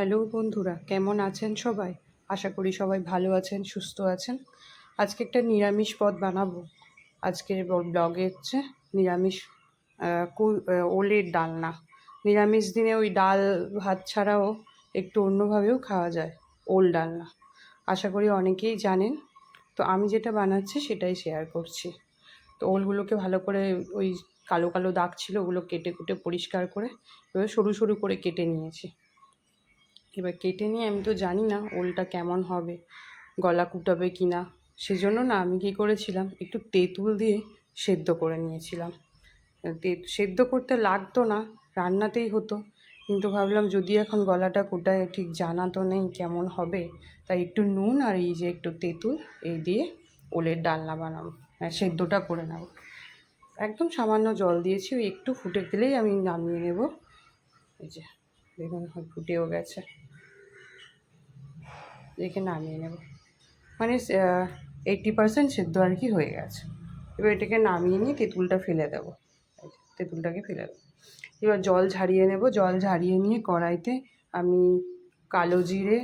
Hello বন্ধুরা, কেমন আছেন সবাই? আশা করি সবাই ভালো আছেন, সুস্থ আছেন। আজকে একটা নিরামিষ পদ বানাবো। আজকের ব্লগে হচ্ছে নিরামিষ ওলের ডালনা। নিরামিষ দিনে ওই ডাল ভাত ছাড়াও একটু অন্যভাবেও খাওয়া যায়, ওল ডালনা। আশা করি অনেকেই জানেন। তো আমি যেটা বানাচ্ছি সেটাই শেয়ার করছি। তো ওলগুলোকে ভালো করে ওই কালো কালো দাগ ছিল ওগুলো কেটে কুটে পরিষ্কার করে সরু সরু করে কেটে নিয়েছি। এবার কেটে নিয়ে আমি তো জানি না ওলটা কেমন হবে, গলা কুটাবে কি না। সেজন্য না আমি কী করেছিলাম, একটু তেঁতুল দিয়ে সেদ্ধ করে নিয়েছিলাম। সেদ্ধ করতে লাগতো না, রান্নাতেই হতো। কিন্তু ভাবলাম যদি এখন গলাটা কুটায়, ঠিক জানা তো নেই কেমন হবে, তাই একটু নুন আর এই যে একটু তেঁতুল এই দিয়ে ওলের ডালনা বানাবো হ্যাঁ সেদ্ধটা করে নেব। একদম সামান্য জল দিয়েছি, ওই একটু ফুটে গেলেই আমি নামিয়ে নেব। এই যে, দেখুন ফুটেও গেছে। রেখে নামিয়ে নেব। মানে এইটটি পার্সেন্ট সেদ্ধ আর কি হয়ে গেছে। এবার এটাকে নামিয়ে নিয়ে তেঁতুলটা ফেলে দেবো। তেঁতুলটাকে ফেলে দেবো। এবার জল ঝারিয়ে নেব। জল ঝারিয়ে নিয়ে কড়াইতে আমি কালো জিরে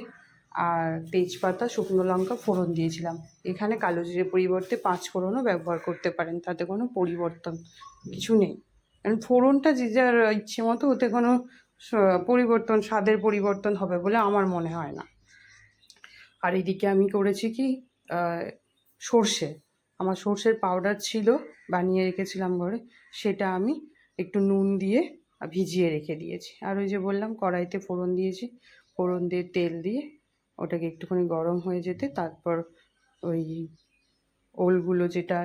আর তেজপাতা, শুকনো লঙ্কা ফোড়ন দিয়েছিলাম। এখানে কালো জিরে পরিবর্তে পাঁচ ফোড়নও ব্যবহার করতে পারেন। তাতে কোনো পরিবর্তন কিছু নেই। কারণ ফোড়নটা যে যার ইচ্ছে মতো ওতে কোনো পরিবর্তন, স্বাদের পরিবর্তন হবে বলে আমার মনে হয় না। আর এদিকে আমি করেছি কি সর্ষে। আমার সর্ষের পাউডার ছিল, বানিয়ে রেখেছিলাম ঘরে। সেটা আমি একটু নুন দিয়ে ভিজিয়ে রেখে দিয়েছি। আর ওই যে বললাম, কড়াইতে ফোড়ন দিয়েছি। ফোড়ন দিয়ে তেল দিয়ে ওটাকে একটুখানি গরম হয়ে যেতে তারপর ওই ওলগুলো যেটা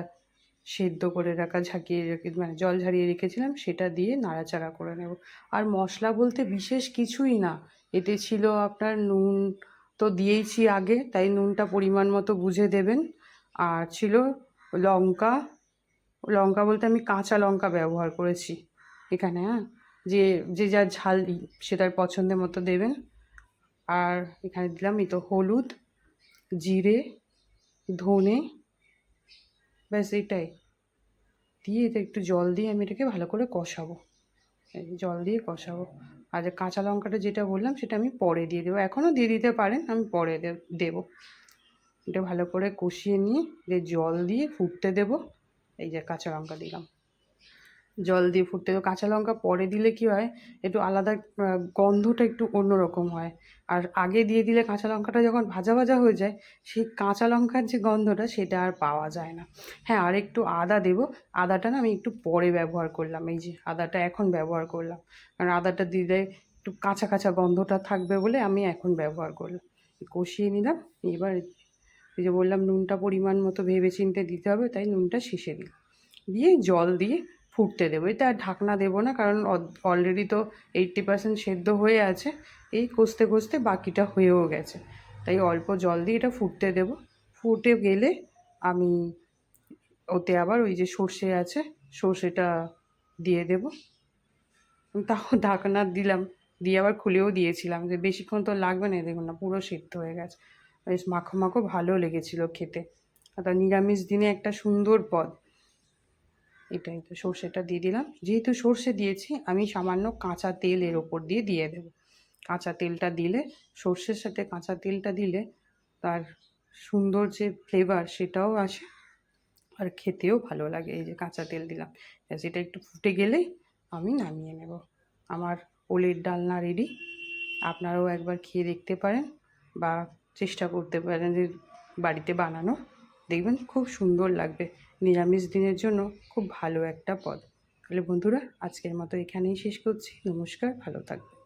সেদ্ধ করে রাখা, ঝাঁকিয়ে রেখে মানে জল ঝারিয়ে রেখেছিলাম, সেটা দিয়ে নাড়াচাড়া করে নেব। আর মশলা বলতে বিশেষ কিছুই না। এতে ছিল আপনার নুন তো দিয়েইছি আগে, তাই নুনটা পরিমাণ মতো বুঝে দেবেন। আর ছিল লঙ্কা। লঙ্কা বলতে আমি কাঁচা লঙ্কা ব্যবহার করেছি এখানে হ্যাঁ? যে যে যার ঝাল সেটার পছন্দের মতো দেবেন। আর এখানে দিলাম এই তো হলুদ, জিরে, ধনে, ব্যাস এটাই দিয়ে এতে একটু জল দিয়ে আমি এটাকে ভালো করে কষাবো। জল দিয়ে কষাবো। আর কাঁচা লঙ্কাটা যেটা বললাম, সেটা আমি পরে দিয়ে দেবো। এখনও দিয়ে দিতে পারেন, আমি পরে দেবো। এটা ভালো করে কষিয়ে নিয়ে, যে জল দিয়ে ফুটতে দেবো, এই যে কাঁচা লঙ্কা দিলাম। জল দিয়ে ফুটতে। দেবো কাঁচা লঙ্কা পরে দিলে কি হয়? একটু আলাদা গন্ধটা একটু অন্যরকম হয়। আর আগে দিয়ে দিলে কাঁচা লঙ্কাটা যখন ভাজা ভাজা হয়ে যায়, সেই কাঁচা লঙ্কার যে গন্ধটা সেটা আর পাওয়া যায় না। হ্যাঁ আর একটু আদা দেবো। আদাটা না আমি একটু পরে ব্যবহার করলাম। এই যে আদাটা এখন ব্যবহার করলাম। কারণ আদাটা দিলে একটু কাঁচা কাঁচা গন্ধটা থাকবে বলে আমি এখন ব্যবহার করলাম। কষিয়ে নিলাম। এবার এই যে বললাম নুনটা পরিমাণ মতো ভেবে চিন্তে দিতে হবে, তাই নুনটা শেষে দিই দিয়ে জল দিয়ে ফুটতে দেবো। এটা আর ঢাকনা দেবো না, কারণ অলরেডি তো এইট্টি পার্সেন্ট সেদ্ধ হয়ে আছে। এই কষতে কষতে বাকিটা হয়েও গেছে। তাই অল্প জল দিয়ে এটা ফুটতে দেবো। ফুটে গেলে আমি ওতে আবার ওই যে সর্ষে আছে, সর্ষেটা দিয়ে দেবো। তাও ঢাকনা দিলাম, দিয়ে আবার খুলেও দিয়েছিলাম যে বেশিক্ষণ তো লাগবে না দেখুন না পুরো সেদ্ধ হয়ে গেছে। বেশ মাখো মাখো ভালো লেগেছিলো খেতে। তার নিরামিষ দিনে একটা সুন্দর পদ। এটাই তো সর্ষেটা দিয়ে দিলাম। যেহেতু সর্ষে দিয়েছি, আমি সামান্য কাঁচা তেল এর ওপর দিয়ে দিয়ে দেব। কাঁচা তেলটা দিলে, সর্ষের সাথে কাঁচা তেলটা দিলে তার সুন্দর যে ফ্লেভার সেটাও আসে আর খেতেও ভালো লাগে। এই যে কাঁচা তেল দিলাম। এটা একটু ফুটে গেলেই আমি নামিয়ে নেব। আমার ওলের ডালনা রেডি আপনারাও একবার খেয়ে দেখতে পারেন বা চেষ্টা করতে পারেন যে বাড়িতে বানানো। দেখবেন খুব সুন্দর লাগবে। নিরামিষ দিনের জন্য খুব ভালো একটা পদ। তাহলে বন্ধুরা, আজকের মতো এখানেই শেষ করছি। নমস্কার, ভালো থাকবেন।